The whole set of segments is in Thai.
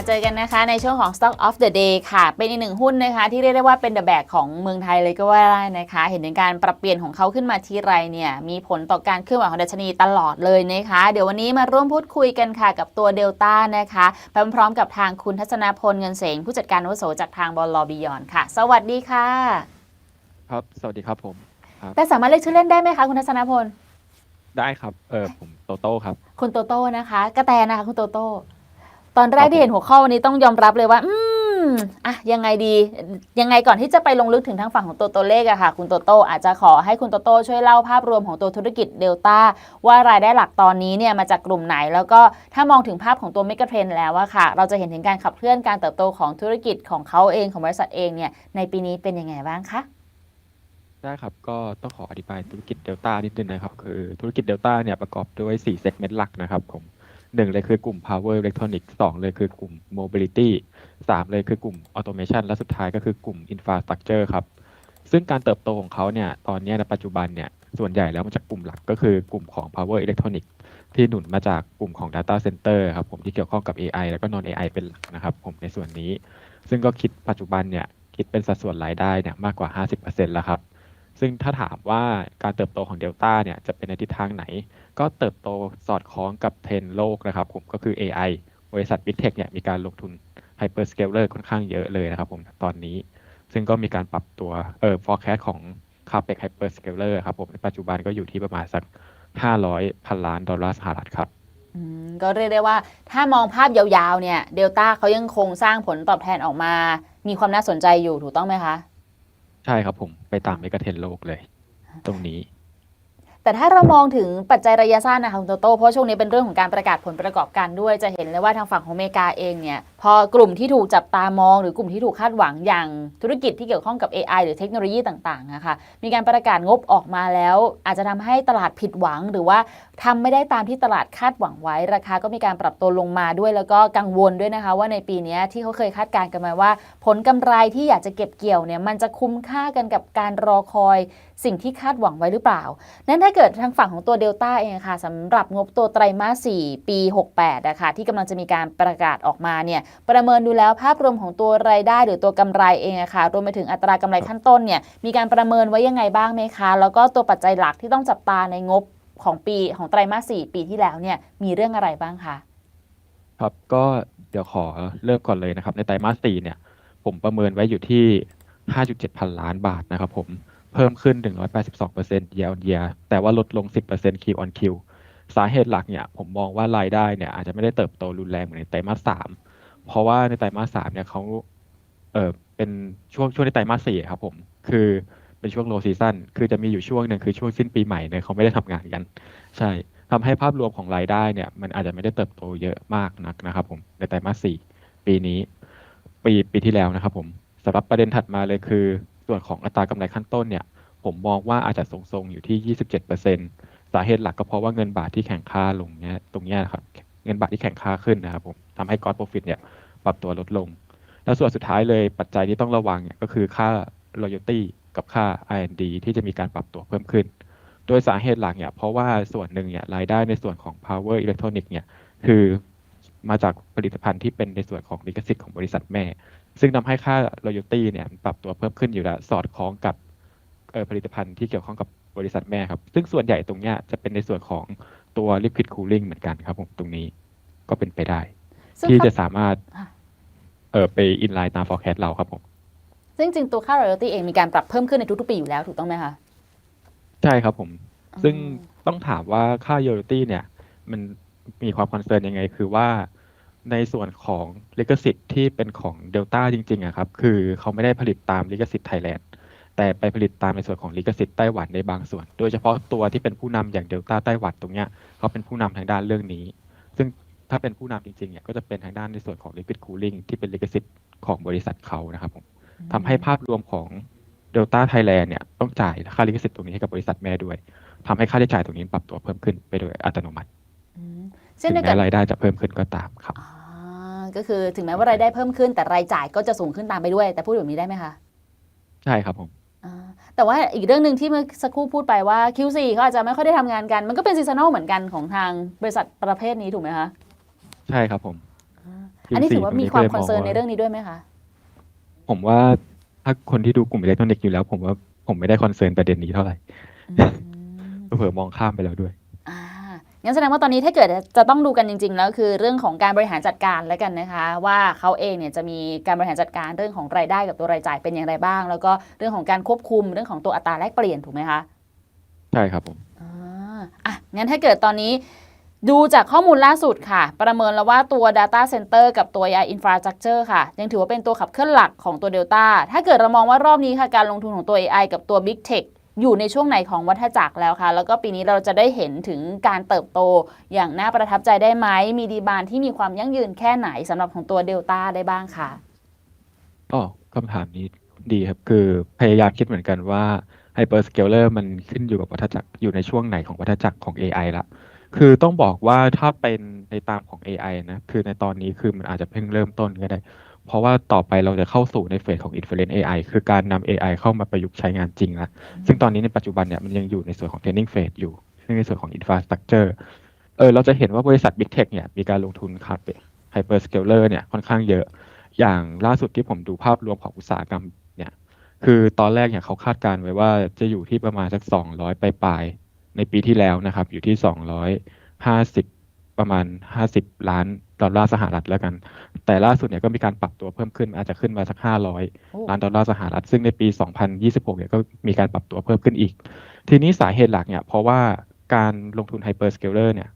มาเจอกันนะคะในช่วงของ Stock of the Day ค่ะ เป็นอีกหนึ่งหุ้นนะคะ ที่เรียกได้ว่าเป็น the back ของเมืองไทยเลยก็ว่าได้นะคะ เห็นถึงการปรับเปลี่ยนของเขาขึ้นมาทีไรเนี่ย มีผลต่อการเคลื่อนไหวของดัชนีตลอดเลยนะคะ เดี๋ยววันนี้มาร่วมพูดคุยกันค่ะกับตัวเดลต้านะคะไปพร้อมๆกับทางคุณทัศนาพลเงินเสงผู้จัดการอาวุโสจากทางบอลลบิยอนค่ะ สวัสดีค่ะ ครับ สวัสดีครับผมแต่สามารถเรียกชื่อเล่นได้ไหมคะคุณทัศนาพลได้ครับเออผมโตโต้ครับ คุณโตโต้นะคะ กระแตนะคะคุณโตโต้ ตอนแรกที่เห็นหัวข้อวันนี้ต้องยอมรับเลยว่า อืมอะยังไงดียังไงก่อนที่จะไปลงลึกถึงทางฝั่งของตัวตัวเลขอะค่ะ คุณโตโต้อาจจะขอให้คุณโตโต้ช่วยเล่าภาพรวมของตัวธุรกิจเดลต้าว่ารายได้หลักตอนนี้เนี่ยมาจากกลุ่มไหน แล้วก็ถ้ามองถึงภาพของตัวเมกะเทรนแล้วอะค่ะ เราจะเห็นถึงการขับเคลื่อนการเติบโตของธุรกิจของเขาเองของบริษัทเองเนี่ยในปีนี้เป็นยังไงบ้างคะได้ครับ ก็ต้องขออธิบายธุรกิจเดลต้านิดนึงนะครับ คือธุรกิจเดลต้าเนี่ยประกอบด้วย4 segment หลักนะครับผม หนึ่งเลยคือกลุ่ม power electronics สองเลยคือกลุ่ม mobility สามเลยคือกลุ่ม automation และสุดท้ายก็คือกลุ่ม infrastructure ครับ ซึ่งการเติบโตของเขาเนี่ย ตอนนี้ในปัจจุบันเนี่ย ส่วนใหญ่แล้วมาจากกลุ่มหลักก็คือกลุ่มของ power electronics ที่หนุนมาจากกลุ่มของ data center ครับผมที่เกี่ยวข้องกับ AI แล้วก็ non AI เป็นหลักนะครับผมในส่วนนี้ ซึ่งก็คิดปัจจุบันเนี่ย คิดเป็นสัดส่วนรายได้เนี่ยมากกว่า 50%แล้วครับ ซึ่งถ้าถามว่าการเติบโตของเดลต้าเนี่ยจะเป็นในทิศทางไหน ก็เติบโตสอดคล้องกับเทรนโลกนะครับผมก็คือ AI บริษัท Big Tech เนี่ยมีการลงทุน Hyperscaler ค่อนข้างเยอะเลยนะครับผมตอนนี้ ซึ่งก็มีการปรับตัวเอ่อ forecast ของ Capex Hyperscaler ครับผมในปัจจุบันก็อยู่ที่ประมาณสัก 500 พันล้านดอลลาร์สหรัฐครับก็เรียกได้ว่าถ้ามองภาพยาวๆ เนี่ยเดลต้าเขายังคงสร้างผลตอบแทนออกมา มีความน่าสนใจอยู่ถูกต้องไหมคะ ช่ครับผม ไปตามเมกะเทรนด์โลกเลย ตรงนี้ แต่ถ้าเรามองถึงปัจจัยระยะสั้นนะคะคุณโตโต้เพราะช่วงนี้เป็นเรื่องของการประกาศผลประกอบการด้วยจะเห็นเลยว่าทางฝั่งของอเมริกาเองเนี่ยพอกลุ่มที่ถูกจับตามอง หรือกลุ่มที่ถูกคาดหวังอย่างธุรกิจที่เกี่ยวข้องกับ AI หรือเทคโนโลยีต่างๆนะคะมีการประกาศงบออกมาแล้ว อาจจะทำให้ตลาดผิดหวัง หรือว่าทำไม่ได้ตามที่ตลาดคาดหวังไว้ ราคาก็มีการปรับตัวลงมาด้วย แล้วก็กังวลด้วยนะคะ ว่าในปีนี้ที่เขาเคยคาดการณ์กันมาว่า ผลกำไรที่อยากจะเก็บเกี่ยวเนี่ยมันจะคุ้มค่ากันกับการรอคอยสิ่งที่คาดหวังไว้หรือเปล่า นั้นถ้าเกิดทางฝั่งของตัวเดลต้าเองค่ะสำหรับงบตัวไตรมาส 4 ปี 68อะคะที่กำลังจะมีการประกาศออกมาเนี่ยประเมินดูแล้วภาพรวมของตัวรายได้หรือตัวกำไรเองอะค่ะรวมไปถึงอัตรากำไรขั้นต้นเนี่ยมีการประเมินไว้ยังไงบ้างไหมคะ แล้วก็ตัวปัจจัยหลักที่ต้องจับตาในงบของปีของไตรมาส 4 ปีที่แล้วเนี่ยมีเรื่องอะไรบ้างคะครับก็เดี๋ยวขอเริ่มก่อนเลยนะครับ ในไตรมาสสี่เนี่ย ผมประเมินไว้อยู่ที่ 5.7 พันล้านบาทนะครับผมเพิ่มขึ้น 182% year on year แต่ว่าลดลง 10% Q on Q สาเหตุหลักเนี่ยผมมองว่ารายได้เนี่ยอาจจะไม่ได้เติบโตรุนแรงเหมือนในไตรมาสสาม เพราะว่าในไตรมาสสามเนี่ยเขาเออเป็นช่วงช่วงในไตรมาสสี่ครับผม คือเป็นช่วง low season คือจะมีอยู่ช่วงหนึ่งคือช่วงสิ้นปีใหม่เนี่ยเขาไม่ได้ทำงานกัน ใช่ทำให้ภาพรวมของรายได้เนี่ย มันอาจจะไม่ได้เติบโตเยอะมากนักนะครับ ผมในไตรมาสสี่ปีนี้ ปีปีที่แล้วนะครับ ผมสำหรับประเด็นถัดมาเลยคือ ส่วนของอัตรากำไรขั้นต้นเนี่ย ผมมองว่าอาจจะทรงๆอยู่ที่ 27%สาเหตุหลักก็เพราะว่าเงินบาทที่แข่งค่าลงเนี่ยตรงเนี้ยครับเงินบาทที่แข่งค่าขึ้นนะครับผมทำให้ cost profit เนี่ย ปรับตัวลดลง แล้วส่วนสุดท้ายเลยปัจจัยที่ต้องระวังเนี่ยก็คือค่า royalty กับค่า R&D ที่จะมีการปรับตัวเพิ่มขึ้น โดยสาเหตุหลักเนี่ยเพราะว่าส่วนหนึ่งเนี่ยรายได้ในส่วนของ power electronic เนี่ยคือมาจากผลิตภัณฑ์ที่เป็นในส่วนของลิขสิทธิ์ของบริษัทแม่ ซึ่งทำให้ค่า royalty เนี่ยปรับตัวเพิ่มขึ้นอยู่แล้วสอดคล้องกับเอ่อผลิตภัณฑ์ที่เกี่ยวข้องกับบริษัทแม่ครับ ซึ่งส่วนใหญ่ตรงเนี้ยจะเป็นในส่วนของตัว liquid cooling เหมือนกันครับผมตรงนี้ก็เป็นไปได้ซึ่งที่เขาจะสามารถค่ะ เออไป inline ตาม forecast เราครับผม ซึ่งจริงๆตัวค่า royalty เองมีการปรับเพิ่มขึ้นในทุกๆปีอยู่แล้วถูกต้องไหมคะใช่ครับผม ซึ่งอืมต้องถามว่าค่า royalty เนี่ย มันมีความคอนเซิร์นยังไง คือว่าในส่วนของลิขสิทธิ์ที่เป็นของ Delta จริงๆอะครับ คือเขาไม่ได้ผลิตตามลิขสิทธิ์ไทยแลนด์แต่ไปผลิตตามในส่วนของลิขสิทธิ์ไต้หวันในบางส่วน โดยเฉพาะตัวที่เป็นผู้นำอย่าง Delta ไต้หวันตรงเนี้ยเขาเป็นผู้นำทางด้านเรื่องนี้ ซึ่ง ถ้าเป็นผู้นำจริงๆเนี่ยก็จะเป็นทางด้านในส่วนของ liquid cooling ที่เป็นลิขสิทธิ์ของบริษัทเขานะครับผมทำให้ภาพรวมของ Delta Thailand เนี่ยต้องจ่ายค่าลิขสิทธิ์ตรงนี้ให้กับบริษัทแม่ด้วยทำให้ค่าใช้จ่ายตรงนี้ปรับตัวเพิ่มขึ้นไปโดยอัตโนมัติอืมถึเช่นงเดียวกัแม้บรายได้จะเพิ่มขึ้นก็ตามครับอ่าก็คือถึงแม้ว่ารายได้เพิ่มขึ้นแต่รายจ่ายก็จะสูงขึ้นตามไปด้วย แต่พูดแบบนี้ได้ไหมคะใช่ครับผมอ่าแต่ว่าอีกเรื่องหนึ่งที่เมื่อสักครู่พูดไปว่า Q4 เขาอาจจะไม่ค่อยได้ทำงานกัน มันก็เป็นซีซันอลเหมือนกันของทางบริษัทประเภทนี้ถูกไหมคะ ใช่ครับผมอันนี้ Q4 ถือว่ามีตความก็ลยคอนเซิร์นงในเรื่องนี้ด้วยไหมคะ ผมว่าถ้าคนที่ดูกลุ่มอิเล็กทรอนิกส์อยู่แล้ว ผมว่าผมไม่ได้คอนเซิร์นประเด็นนี้เท่าไหร่อืม เผื่อๆมองข้ามไปแล้วด้วย อ่างั้นแสดงว่าตอนนี้ถ้าเกิดจะต้องดูกันจริงๆแล้วคือเรื่องของการบริหารจัดการแล้วกันนะคะ ว่าเขาเองเนี่ยจะมีการบริหารจัดการเรื่องของรายได้กับตัวรายจ่ายเป็นอย่างไรบ้าง แล้วก็เรื่องของการควบคุมเรื่องของตัวอัตราแลกเปลี่ยนถูกไหมคะใช่ครับผม อ่าอะงั้นถ้าเกิดตอนนี้ ดูจากข้อมูลล่าสุดค่ะ ประเมินแล้วว่าตัว Data Center กับตัว AI Infrastructure ค่ะ ยังถือว่าเป็นตัวขับเคลื่อนหลักของตัว Delta ถ้าเกิดเรามองว่ารอบนี้ค่ะ การลงทุนของตัว AI กับตัว Big Tech อยู่ในช่วงไหนของวัฏจักรแล้วค่ะ แล้วก็ปีนี้เราจะได้เห็นถึงการเติบโตอย่างน่าประทับใจได้ไหม มีดีบานที่มีความยั่งยืนแค่ไหนสำหรับของตัว Delta ได้บ้างค่ะอ๋อคำถามนี้ดีครับ คือพยายามคิดเหมือนกันว่า Hyperscaler มันขึ้นอยู่กับวัฏจักรอยู่ในช่วงไหนของวัฏจักรของ AI ละ คือต้องบอกว่าถ้าเป็นในตามของ AI นะ คือในตอนนี้คือมันอาจจะเพิ่งเริ่มต้นก็ได้ เพราะว่าต่อไปเราจะเข้าสู่ในเฟสของ Inference AI คือการนำ AI เข้ามาประยุกต์ใช้งานจริงแล้วซึ่งตอนนี้ในปัจจุบันเนี่ยมันยังอยู่ในส่วนของ training phase อยู่ ซึ่งในส่วนของ infrastructure เออเราจะเห็นว่าบริษัท Big Tech เนี่ยมีการลงทุนครับ Hyperscaler เนี่ยค่อนข้างเยอะ อย่างล่าสุดที่ผมดูภาพรวมของอุตสาหกรรมเนี่ย คือตอนแรกเนี่ยเขาคาดการณ์ไว้ว่าจะอยู่ที่ประมาณสัก200ปลายๆ ในปีที่แล้วนะครับ อยู่ที่ 250 ประมาณ 50 ล้านดอลลาร์สหรัฐแล้วกัน แต่ล่าสุดเนี่ยก็มีการปรับตัวเพิ่มขึ้นอาจจะขึ้นมาสัก 500โอ้ล้านดอลลาร์สหรัฐ ซึ่งในปี 2026 เนี่ยก็มีการปรับตัวเพิ่มขึ้นอีก ทีนี้สาเหตุหลักเนี่ยเพราะว่าการลงทุน Hyperscaler เนี่ย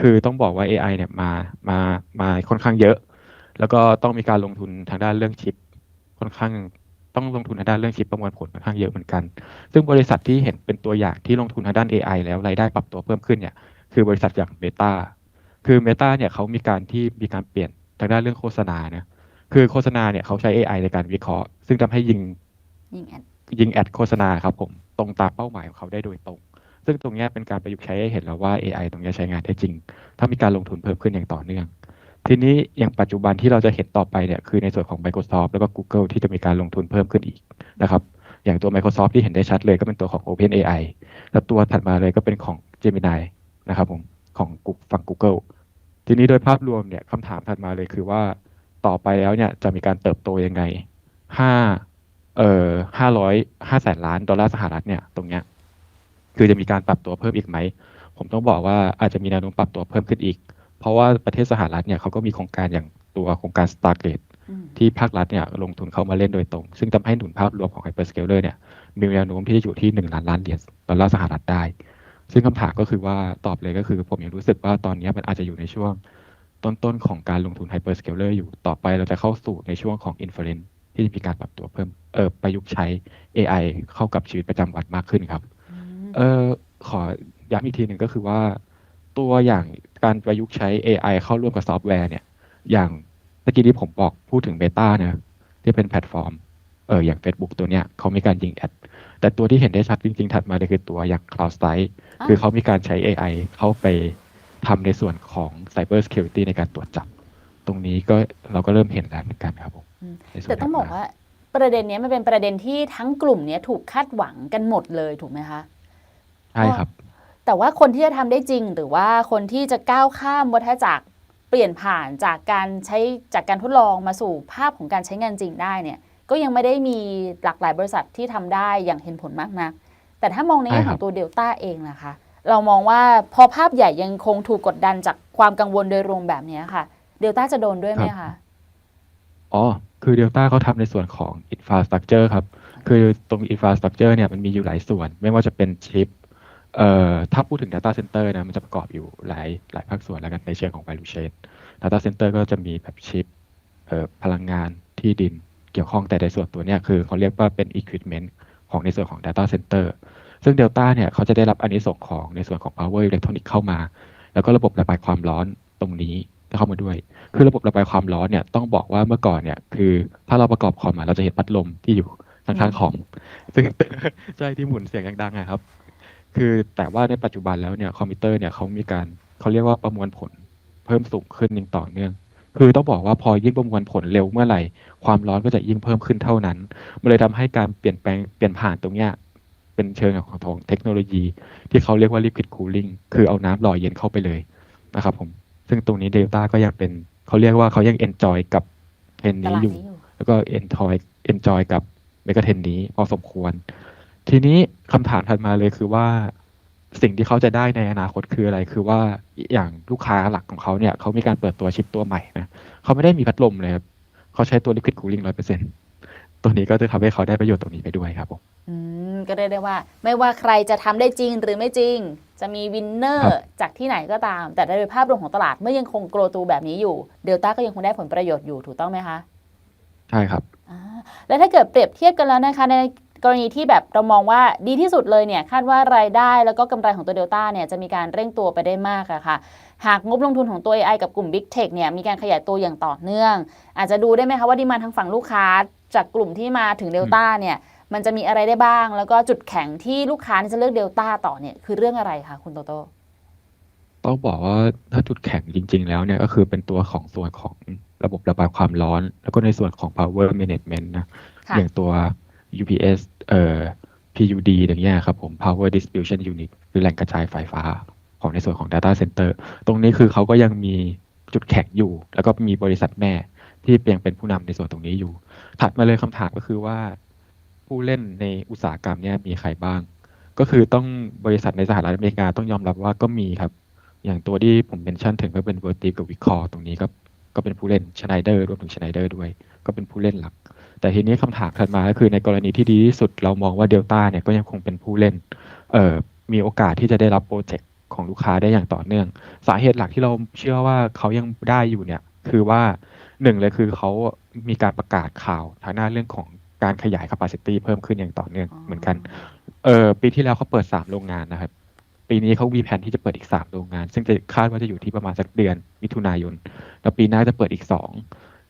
คือต้องบอกว่า AI เนี่ยมามามาค่อนข้างเยอะ แล้วก็ต้องมีการลงทุนทางด้านเรื่องชิปค่อนข้าง ต้องลงทุนทางด้านเรื่องชิปประมวลผลค่อนข้างเยอะเหมือนกัน ซึ่งบริษัทที่เห็นเป็นตัวอย่างที่ลงทุนทางด้าน AI แล้วรายได้ปรับตัวเพิ่มขึ้นเนี่ยคือบริษัทอย่าง Meta คือ Meta เนี่ยเขามีการที่มีการเปลี่ยนทางด้านเรื่องโฆษณานะคือโฆษณาเนี่ยเขาใช้ AI ในการวิเคราะห์ ซึ่งทำให้ยิงยิงแอดยิงแอดโฆษณาครับผมตรงตามเป้าหมายของเขาได้โดยตรง ซึ่งตรงเนี้ยเป็นการประยุกต์ใช้ให้เห็นแล้วว่า AI ตรงเนี้ยใช้งานได้จริง ถ้ามีการลงทุนเพิ่มขึ้นอย่างต่อเนื่อง ทีนี้อย่างปัจจุบันที่เราจะเห็นต่อไปเนี่ยคือในส่วนของ Microsoft แล้วก็ Google ที่จะมีการลงทุนเพิ่มขึ้นอีกนะครับอย่างตัว Microsoft ที่เห็นได้ชัดเลยก็เป็นตัวของ OpenAI แล้วตัวถัดมาเลยก็เป็นของ Gemini นะครับผมของฝั่ง Google ทีนี้โดยภาพรวมเนี่ยคำถามถัดมาเลยคือว่าต่อไปแล้วเนี่ยจะมีการเติบโตยังไงห้าเอ่อห้าร้อยห้าแสนล้านดอลลาร์สหรัฐเนี่ยตรงเนี้ยคือจะมีการปรับตัวเพิ่มอีกไหม ผมต้องบอกว่าอาจจะมีแนวโน้มปรับตัวเพิ่มขึ้นอีก เพราะว่าประเทศสหรัฐเนี่ยเขาก็มีโครงการอย่างตัวโครงการ Stargate อืมที่ภาครัฐเนี่ยลงทุนเข้ามาเล่นโดยตรง ซึ่งทำให้หนุนภาพรวมของ Hyperscaler เนี่ยมีแนวโน้มที่จะอยู่ที่ 1 ล้านล้านเหรียญดอลลาร์สหรัฐได้ ซึ่งคำถามก็คือว่าตอบเลยก็คือ ผมยังรู้สึกว่าตอนนี้มันอาจจะอยู่ในช่วงต้นๆของการลงทุน Hyperscaler อยู่ต่อไปเราจะเข้าสู่ในช่วงของ Inference ที่จะมีการปรับตัวเพิ่มเออประยุกต์ใช้ AI เข้ากับชีวิตประจำวันมากขึ้นครับอืมเออขอย้ำอีกทีหนึ่งก็คือว่า ตัวอย่างการประยุกต์ใช้ AI เข้าร่วมกับซอฟต์แวร์เนี่ยอย่างเมื่อกี้ที่ผมบอกพูดถึง Meta นะที่เป็นแพลตฟอร์มเอออย่าง Facebook ตัวเนี้ยเขามีการยิงแอดแต่ตัวที่เห็นได้ชัดจริงๆ ถัดมาเลยคือตัวอย่าง CloudStrike อะคือเขามีการใช้ AI เข้าไปทำในส่วนของ Cyber Security ในการตรวจจับ ตรงนี้ก็เราก็เริ่มเห็นแล้วเหมือนกันครับผมอืมในส่วนแต่ต้องบอกถัดมว่าประเด็นเนี้ยมันเป็นประเด็นที่ทั้งกลุ่มเนี้ยถูกคาดหวังกันหมดเลยถูกไหมคะ ใช่ครับ แต่ว่าคนที่จะทำได้จริง หรือว่าคนที่จะก้าวข้ามวัฏจักรเปลี่ยนผ่านจากการใช้จากการทดลองมาสู่ภาพของการใช้งานจริงได้เนี่ยก็ยังไม่ได้มีหลากหลายบริษัทที่ทำได้อย่างเห็นผลมากนัก แต่ถ้ามองในแง่ของตัวเดลต้าเองนะคะ เรามองว่าพอภาพใหญ่ยังคงถูกกดดันจากความกังวลโดยรวมแบบนี้ค่ะเดลต้าจะโดนด้วยไหมคะอ๋อ คือ Delta เขาทำในส่วนของ Infrastructure ครับ คือตรง Infrastructure เนี่ยมันมีอยู่หลายส่วน ไม่ว่าจะเป็นชิป เอ่อถ้าพูดถึง Data Center นะมันจะประกอบอยู่หลายหลายภาคส่วนแล้วกันในเชิงของ value chain Data Center ก็จะมีแบบชิปเอ่อพลังงานที่ดินเกี่ยวข้องแต่ในส่วนตัวเนี้ยคือเขาเรียกว่าเป็น equipment ของในส่วนของ Data Center ซึ่ง Delta เนี่ยเขาจะได้รับอันนี้ส่งของในส่วนของ power electronic เข้ามา แล้วก็ระบบระบายความร้อนตรงนี้เข้ามาด้วย คือระบบระบายความร้อนเนี่ยต้องบอกว่าเมื่อก่อนเนี่ยคือถ้าเราประกอบคอมอะเราจะเห็นพัดลมที่อยู่ข้างๆคอมซึ่งใช่ที่หมุนเสียงดังๆอะครับ คือแต่ว่าในปัจจุบันแล้วเนี่ยคอมพิวเตอร์เนี่ยเขามีการเขาเรียกว่าประมวลผลเพิ่มสูงขึ้นอย่างต่อเนื่อง คือต้องบอกว่าพอยิ่งประมวลผลเร็วเมื่อไหร่ ความร้อนก็จะยิ่งเพิ่มขึ้นเท่านั้น มันเลยทำให้การเปลี่ยนแปลงเปลี่ยนผ่านตรงเนี้ยเป็นเชิงของของเทคโนโลยี ที่เขาเรียกว่า liquid cooling คือเอาน้ำหล่อเย็นเข้าไปเลยนะครับผมซึ่งตรงนี้ Delta ก็ยังเป็นเขาเรียกว่าเขายังเอนจอยกับเทรนด์ตนี้ลาดอยู่นี้อยู่ แล้วก็เอนจอยเอนจอยกับเมกะเทรนด์นี้พอสมควร ทีนี้คำถามถัดมาเลยคือว่าสิ่งที่เขาจะได้ในอนาคตคืออะไร คือว่าอย่างลูกค้าหลักของเขาเนี่ยเขามีการเปิดตัวชิปตัวใหม่นะเขาไม่ได้มีพัดลมเลยครับเขาใช้ตัว liquid cooling ร้อยเปอร์เซ็นตัวนี้ก็จะทำให้เขาได้ประโยชน์ตรงนี้ไปด้วยครับผมอืมก็เรียกได้ว่า ไม่ว่าใครจะทำได้จริงหรือไม่จริง จะมีวินเนอครัร์บจากที่ไหนก็ตาม แต่โดยภาพรวมของตลาดเมื่อยังคงโกรตูแบบนี้อยู่เดลต้าก็ยังคงได้ผลประโยชน์อยู่ถูกต้องไหมคะ ใช่ครับอ่าแล้วถ้าเกิดเปรียบเทียบกันแล้วนะคะใน กรณีที่แบบเรามองว่าดีที่สุดเลยเนี่ยคาดว่ารายได้แล้วก็กำไรของตัวเดลต้าเนี่ยจะมีการเร่งตัวไปได้มากอะค่ะ หากงบลงทุนของตัว AI กับกลุ่ม Big Tech เนี่ยมีการขยายตัวอย่างต่อเนื่อง อาจจะดูได้ไหมคะว่าดีมาทางฝั่งลูกค้า จากกลุ่มที่มาถึงเดลต้าเนี่ยมันจะมีอะไรได้บ้าง แล้วก็จุดแข็งที่ลูกค้าจะเลือกเดลต้าต่อเนี่ยคือเรื่องอะไรคะคุณโตโต้ต้องบอกว่าถ้าจุดแข็งจริง ๆ แล้วเนี่ยก็คือเป็นตัวของส่วนของระบบระบายความร้อน แล้วก็ในส่วนของ power management นะค่ะอย่างตัว UPS เอ่อ PUD อย่างเงี้ยครับผม power distribution unit คือแหล่งกระจายไฟฟ้าของในส่วนของ data center ตรงนี้คือเขาก็ยังมีจุดแข็งอยู่ แล้วก็มีบริษัทแม่ที่ยังเป็นผู้นำในส่วนตรงนี้อยู่ ถัดมาเลยคำถามก็คือว่า ผู้เล่นในอุตสาหกรรมเนี่ยมีใครบ้าง ก็คือต้องบริษัทในสหรัฐอเมริกาต้องยอมรับว่าก็มีครับ อย่างตัวที่ผมเมนชั่นถึงก็เป็น v e r t i กับ v i c o r ตรงนี้ก็ก็เป็นผู้เล่น Schneider รวมถึง Schneider ด้วย ก็เป็นผู้เล่นหลัก แต่ทีนี้คำถามถัดมาก็คือในกรณีที่ดีที่สุดเรามองว่า Delta เนี่ยก็ยังคงเป็นผู้เล่นเอ่อมีโอกาสที่จะได้รับโปรเจกต์ของลูกค้าได้อย่างต่อเนื่อง สาเหตุหลักที่เราเชื่อว่าเขายังได้อยู่เนี่ยคือว่าหนึ่งเลยคือเขามีการประกาศข่าวทางหน้านเรื่องของการขยาย capacity เพิ่มขึ้นอย่างต่อเนื่องเหมือนกันเออปีที่แล้วเขาเปิดสามโรงงานนะครับ ปีนี้เขามีแผนที่จะเปิดอีกสามโรงงาน ซึ่งจะคาดว่าจะอยู่ที่ประมาณสักเดือนมิถุนายน แล้วปีหน้าจะเปิดอีกสอง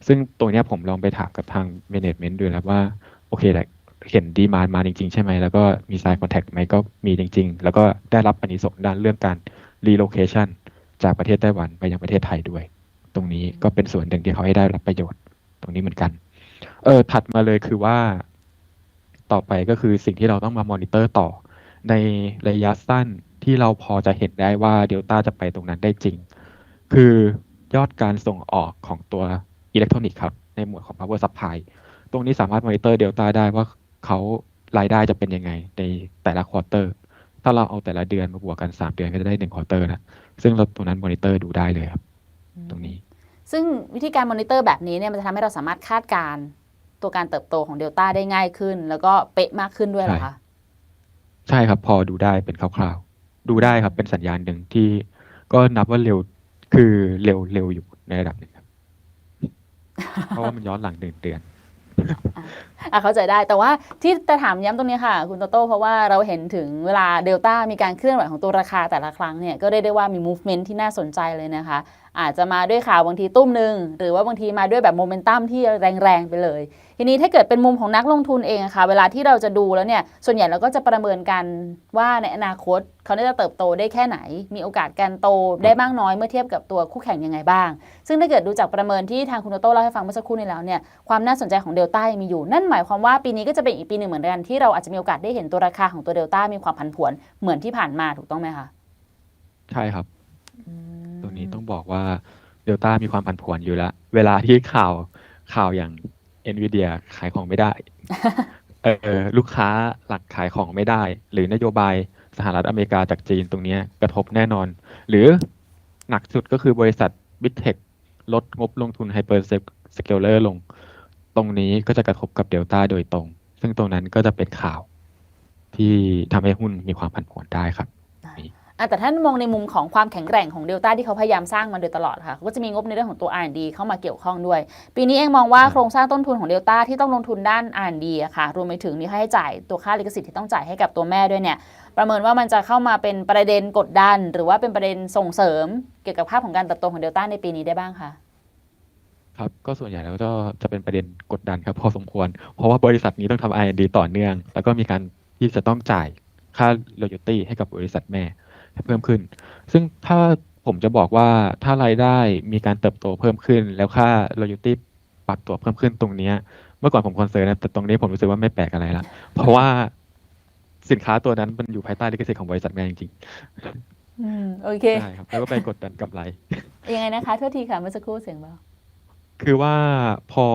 ซึ่งตัวเนี้ยผมลองไปถามกับทาง management ดูแล้วว่า โอเคแหละเห็นดีมานมาจริง ๆ ใช่ไหม แล้วก็มี sign contact ไหมก็มีจริง ๆ แล้วก็ได้รับอานิสงส์ด้านเรื่องการ relocation จากประเทศไต้หวันไปยังประเทศไทยด้วย ตรงนี้ก็เป็นส่วนหนึ่งที่เขาให้ได้รับประโยชน์ ตรงนี้เหมือนกัน เออถัดมาเลยคือว่า ต่อไปก็คือสิ่งที่เราต้องมามอนิเตอร์ต่อ ในระยะสั้นที่เราพอจะเห็นได้ว่าเดลต้าจะไปตรงนั้นได้จริง คือยอดการส่งออกของตัว อิเล็กทรอนิกส์ครับ ในหมวดของ power supply ตรงนี้สามารถมอนิเตอร์เดลต้าได้ว่าเขารายได้จะเป็นยังไงในแต่ละควอเตอร์ ถ้าเราเอาแต่ละเดือนมาบวกกัน 3 เดือนก็จะได้1ควอเตอร์นะ ซึ่งเราตรงนั้นมอนิเตอร์ดูได้เลยครับ ตรงนี้ ซึ่งวิธีการมอนิเตอร์แบบนี้เนี่ยมันจะทำให้เราสามารถคาดการณ์ตัวการเติบโตของเดลต้าได้ง่ายขึ้น แล้วก็เป๊ะมากขึ้นด้วยเหรอคะ ใช่ครับพอดูได้เป็นคร่าวๆ ดูได้ครับเป็นสัญญาณหนึ่งที่ก็นับว่าเร็วคือเร็วเร็วอยู่ในระดับหนึ่งครับ เพราะว่ามันย้อนหลังหนึ่งเดือน อะเข้าใจได้แต่ว่าที่จะถามย้ำตรงนี้ค่ะ คุณโตโต้เพราะว่าเราเห็นถึงเวลาเดลต้ามีการเคลื่อนไหวของตัวราคาแต่ละครั้งเนี่ยก็เรียกได้ว่ามี movement ที่น่าสนใจเลยนะคะ อาจจะมาด้วยข่าวบางทีตุ้มหนึ่งหรือว่าบางทีมาด้วยแบบโมเมนตัมที่แรงๆไปเลย ทีนี้ถ้าเกิดเป็นมุมของนักลงทุนเองอะค่ะ เวลาที่เราจะดูแล้วเนี่ยส่วนใหญ่เราก็จะประเมินกันว่าในอนาคตเขาจะเติบโตได้แค่ไหน มีโอกาสการโตได้มากน้อยเมื่อเทียบกับตัวคู่แข่งยังไงบ้าง ซึ่งถ้าเกิดดูจากประเมินที่ทางคุณโตโต้เล่าให้ฟังเมื่อสักครู่นี้แล้วเนี่ยความน่าสนใจของเดลต้ามีอยู่นั่นหมายความว่าปีนี้ก็จะเป็นอีกปีหนึ่งเหมือนกันที่เราอาจจะมีโอกาสได้เห็นตัวราคาของตัวเดลต้ามีความผันผวนเหมือนที่ผ่านมาถูกต้องไหมคะใช่ครับตรงนี้ต้องบอกว่าเดลต้ามีความผันผวนอยู่แล้ว เวลาที่ข่าวข่าวอย่าง NVIDIA ขายของไม่ได้เออลูกค้าหลักขายของไม่ได้ หรือนโยบายสหรัฐอเมริกาจากจีนตรงเนี้ยกระทบแน่นอน หรือหนักสุดก็คือบริษัท Big Tech ลดงบลงทุน Hyper Scaler ลง ตรงนี้ก็จะกระทบกับเดลต้าโดยตรง ซึ่งตรงนั้นก็จะเป็นข่าวที่ทำให้หุ้นมีความผันผวนได้ครับแต่ถ้ามองในมุมของความแข็งแกร่งของเดลต้าที่เขาพยายามสร้างมาโดยตลอดค่ะก็จะมีงบในเรื่องของตัว R&D เข้ามาเกี่ยวข้องด้วย ปีนี้เองมองว่าโครงสร้างต้นทุนของเดลต้าที่ต้องลงทุนด้าน R&D อะค่ะ รวมไปถึงมีค่าใช้จ่ายตัวค่าลิขสิทธิ์ที่ต้องจ่ายให้กับตัวแม่ด้วยเนี่ย ประเมินว่ามันจะเข้ามาเป็นประเด็นกดดัน หรือว่าเป็นประเด็นส่งเสริมเกี่ยวกับภาพของการเติบโตของเดลต้าในปีนี้ได้บ้างคะ ครับ ก็ส่วนใหญ่แล้วก็จะเป็นประเด็นกดดันครับ พอสมควร เพราะว่าบริษัทนี้ต้องทำ R&D ต่อเนื่อง แล้วก็มีการที่จะต้องจ่ายค่า royalty ให้กับบริษัทแม่ให้เพิ่มขึ้น ซึ่งถ้าผมจะบอกว่าถ้ารายได้มีการเติบโตเพิ่มขึ้น แล้วค่า royalty ปรับตัวเพิ่มขึ้นตรงเนี้ยเมื่อก่อนผมคอนเซิร์นนะแต่ตรงนี้ผมรู้สึกว่าไม่แปลกอะไรละเพราะว่าสินค้าตัวนั้นมันอยู่ภายใต้ลิขสิทธิ์ของบริษัทแม่จริงอืมโอเคๆใช่ครับแล้วก็ไปกดดันกำไรยังไงนะคะโทษทีค่ะเมื่อสักครู่เสียงเบา คือว่าพอ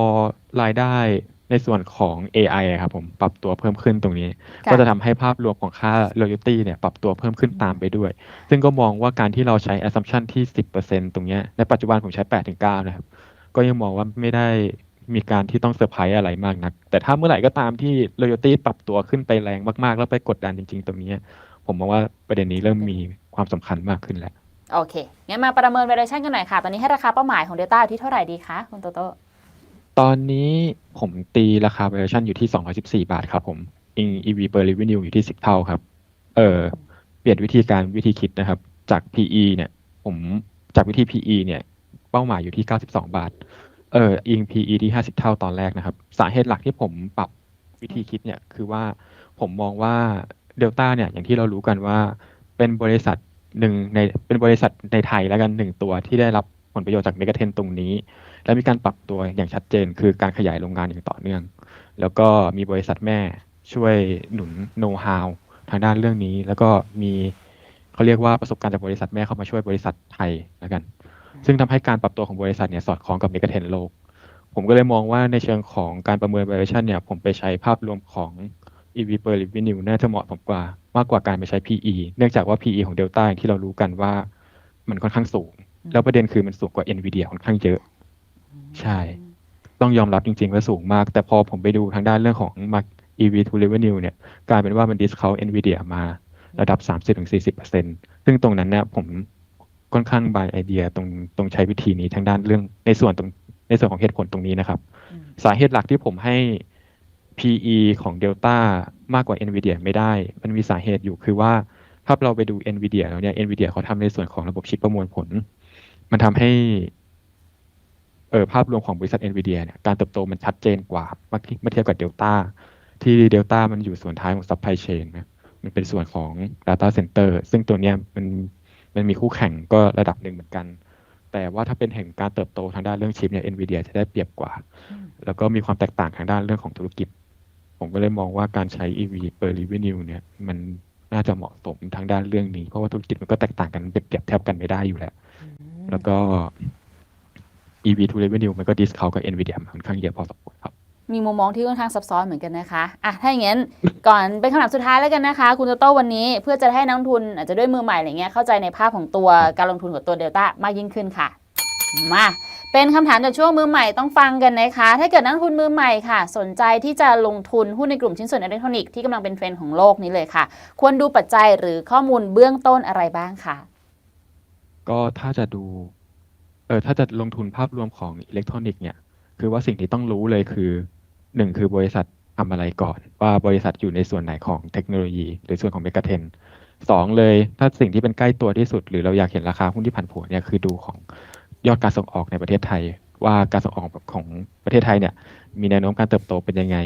รายได้ในส่วนของ AI อะครับผมปรับตัวเพิ่มขึ้นตรงนี้ค่ะก็จะทำให้ภาพรวมของค่า loyalty เนี่ยปรับตัวเพิ่มขึ้นตามไปด้วย ซึ่งก็มองว่าการที่เราใช้ assumption ที่ 10%ตรงเนี้ยในปัจจุบันผมใช้ 8-9 นะครับ ก็ยังมองว่าไม่ได้มีการที่ต้องเซอร์ไพรส์อะไรมากนัก แต่ถ้าเมื่อไหร่ก็ตามที่ loyalty ปรับตัวขึ้นไปแรงมากๆ แล้วไปกดดันจริง ๆ ตรงนี้ ผมมองว่าประเด็นนี้เริ่มมีความสำคัญมากขึ้นแล้ว โอเค งั้นมาประเมิน valuation กันหน่อยค่ะ ตอนนี้ให้ราคาเป้าหมายของ Delta อยู่ที่เท่าไหร่ดีคะ คุณโตโต้ตอนนี้ผมตีราคา valuation อยู่ที่ 214 บาทครับผม EV per revenue อยู่ที่ 10 เท่าครับ เออเปลี่ยนวิธีการวิธีคิดนะครับ จาก PE เนี่ย ผมจากวิธี PE เนี่ย เป้าหมายอยู่ที่ 92 บาท เอออิง PE ที่ 50 เท่าตอนแรกนะครับ สาเหตุหลักที่ผมปรับวิธีคิดเนี่ย คือว่าผมมองว่า Delta เนี่ย อย่างที่เรารู้กันว่าเป็นบริษัท หนึ่งในเป็นบริษัทในไทยแล้วกันหนึ่งตัวที่ได้รับผลประโยชน์จากเมกะเทนตรงนี้ และมีการปรับตัวอย่างชัดเจน คือการขยายโรงงานอย่างต่อเนื่อง แล้วก็มีบริษัทแม่ช่วยหนุนโน้ตฮาวทางด้านเรื่องนี้ แล้วก็มีเขาเรียกว่าประสบการณ์จากบริษัทแม่เข้ามาช่วยบริษัทไทยแล้วกัน ซึ่งทำให้การปรับตัวของบริษัทเนี่ยสอดคล้องกับเมกะเทนโลก ผมก็เลยมองว่าในเชิงของการประเมิน valuation เนี่ยผมไปใช้ภาพรวมของ EV per revenue น่าจะเหมาะสมกว่ามากกว่าการไปใช้ PE เนื่องจากว่า PE ของ Delta อย่างที่เรารู้กันว่ามันค่อนข้างสูง แล้วประเด็นคือมันสูงกว่า Nvidia ค่อนข้างเยอะ ใช่ ต้องยอมรับจริงๆว่าสูงมาก แต่พอผมไปดูทางด้านเรื่องของ Mark EV to revenue เนี่ยกลายเป็นว่ามัน discount Nvidia มาระดับ 30-40%ซึ่งตรงนั้นเนี่ยผมค่อนข้างบายไอเดียตรงตรงใช้วิธีนี้ทางด้านเรื่องในส่วนตรงในส่วนของเหตุผลตรงนี้นะครับอืมสาเหตุหลักที่ผมให้ PE ของ Delta มากกว่า Nvidia ไม่ได้ มันมีสาเหตุอยู่คือว่า ถ้าเราไปดู Nvidia แล้วเนี่ย Nvidia เขาทำในส่วนของระบบชิปประมวลผล มันทำให้เออภาพรวมของบริษัท Nvidia เนี่ยการเติบโตมันชัดเจนกว่าเมื่อเมื่อเทียบกับ Delta ที่ Delta มันอยู่ส่วนท้ายของ supply chain นะมันเป็นส่วนของ data center ซึ่งตัวเนี้ยมันมันมีคู่แข่งก็ระดับหนึ่งเหมือนกัน แต่ว่าถ้าเป็นแห่งการเติบโตทางด้านเรื่องชิปเนี่ย Nvidia จะได้เปรียบกว่า แล้วก็มีความแตกต่างทางด้านเรื่องของธุรกิจ ผมก็เลยมองว่าการใช้ EV per revenue เนี่ย มันน่าจะเหมาะสมทางด้านเรื่องนี้ เพราะว่าธุรกิจมันก็แตกต่างกันเปรียบเทียบกันไม่ได้อยู่แล้ว แล้วก็ EV to revenue มันก็ discount กับ Nvidia ค่อนข้างเยอะพอสมควรครับ มีมุมมองที่ค่อนข้างซับซ้อนเหมือนกันนะคะ อะ ถ้าอย่างนั้นก่อนเป็นคำถามสุดท้ายแล้วกันนะคะ คุณโตโต้วันนี้เพื่อจะให้นักลงทุนอาจจะด้วยมือใหม่อะไรเงี้ยเข้าใจในภาพของตัวการลงทุนของตัวเดลต้ามากยิ่งขึ้นค่ะ มาเป็นคำถามจากช่วงมือใหม่ต้องฟังกันนะคะ ถ้าเกิดนักทุนมือใหม่ค่ะ สนใจที่จะลงทุนหุ้นในกลุ่มชิ้นส่วนอิเล็กทรอนิกส์ที่กำลังเป็นเทรนด์ของโลกนี้เลยค่ะ ควรดูปัจจัยหรือข้อมูลเบื้องต้นอะไรบ้างคะก็ถ้าจะดูเออถ้าจะลงทุนภาพรวมของอิเล็กทรอนิกส์เนี่ยคือว่าสิ่งที่ต้องรู้เลยคือหนึ่งคือบริษัททำอะไรก่อน ว่าบริษัทอยู่ในส่วนไหนของเทคโนโลยี หรือส่วนของเมกะเทนสองเลยถ้าสิ่งที่เป็นใกล้ตัวที่สุด หรือเราอยากเห็นราคาหุ้นที่ผันผวนเนี่ยคือดูของ ยอดการส่งออกในประเทศไทย ว่าการส่งออกของประเทศไทยเนี่ย มีแนวโน้มการเติบโตเป็นยังไง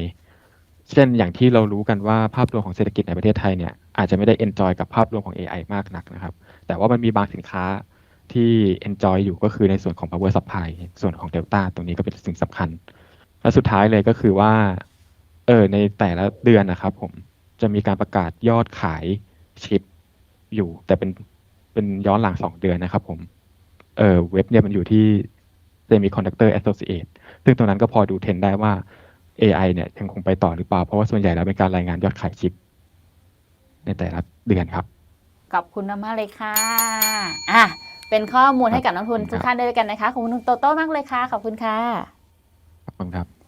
เช่นอย่างที่เรารู้กันว่าภาพรวมของเศรษฐกิจในประเทศไทยเนี่ยอาจจะไม่ได้ enjoy กับภาพรวมของ AI มากนักนะครับ แต่ว่ามันมีบางสินค้าที่ enjoy อยู่ก็คือในส่วนของ power supply ส่วนของ Delta ตรงนี้ก็เป็นสิ่งสำคัญ และสุดท้ายเลยก็คือว่า เออในแต่ละเดือนนะครับผมจะมีการประกาศยอดขายชิปอยู่ แต่เป็นเป็นย้อนหลังสองเดือนนะครับผม เออเว็บเนี่ยมันอยู่ที่ Semiconductor Associate ซึ่งตรงนั้นก็พอดูเทรนด์ได้ว่า AI เนี่ยยังคงไปต่อหรือเปล่า เพราะว่าส่วนใหญ่แล้วเป็นการรายงานยอดขายชิป ในแต่ละเดือนครับ ขอบคุณมากๆเลยค่ะ อะ เป็นข้อมูลให้กับนักลงทุนทุกท่านได้ด้วยกันนะคะ ขอบคุณคุณโตโต้มากเลยค่ะ ขอบคุณค่ะ ขอบคุณครับ